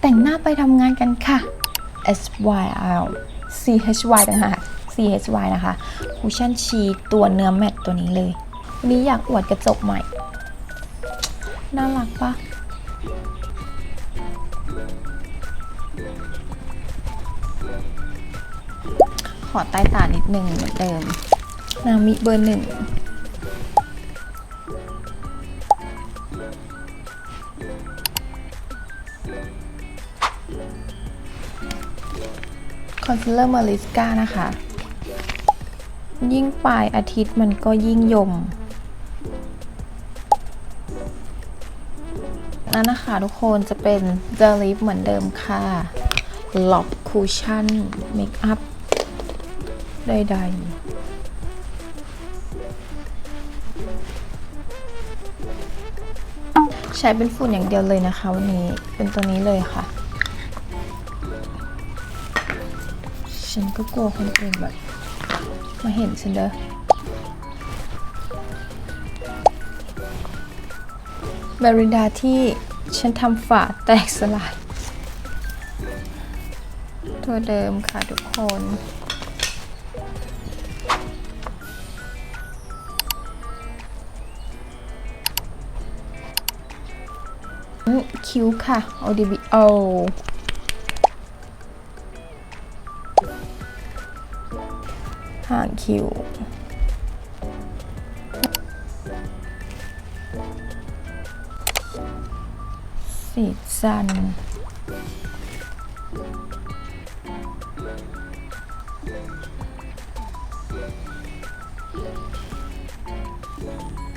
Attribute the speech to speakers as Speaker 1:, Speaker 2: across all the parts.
Speaker 1: แต่งหน้าไปทำงานกันค่ะ S Y L C H Y ต่างหาก C H Y นะคะคุชชั่นชีตัวเนื้อแมตตัวนี้เลยวันนี้อยากอวดกระจกใหม่ น่ารักปะขอใต้ตานิดนึงเหมือนเดิม นามิเบอร์หนึ่ง คอนซีลเลอร์มาริสกานะคะ ยิ่งปลายอาทิตย์มันก็ยิ่งยมนั่นนะคะทุกคนจะเป็นเจลลิฟเหมือนเดิมค่ะล็อกคูชั่นเมคอัพใดๆใช้เป็นฝุ่นอย่างเดียวเลยนะคะวันนี้เป็นตัวนี้เลยค่ะ ฉันก็กลัวคนอื่นแบบมาเห็นฉันเด้อแบรินดาที่ฉันทำฝาแตกสลาย ตัวเดิมค่ะทุกคนคิ้วค่ะ ODBO ห่างคิ้วสีจัน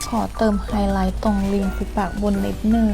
Speaker 1: ขอเติมไฮไลท์ตรงริมฝีปากบนนิดนึง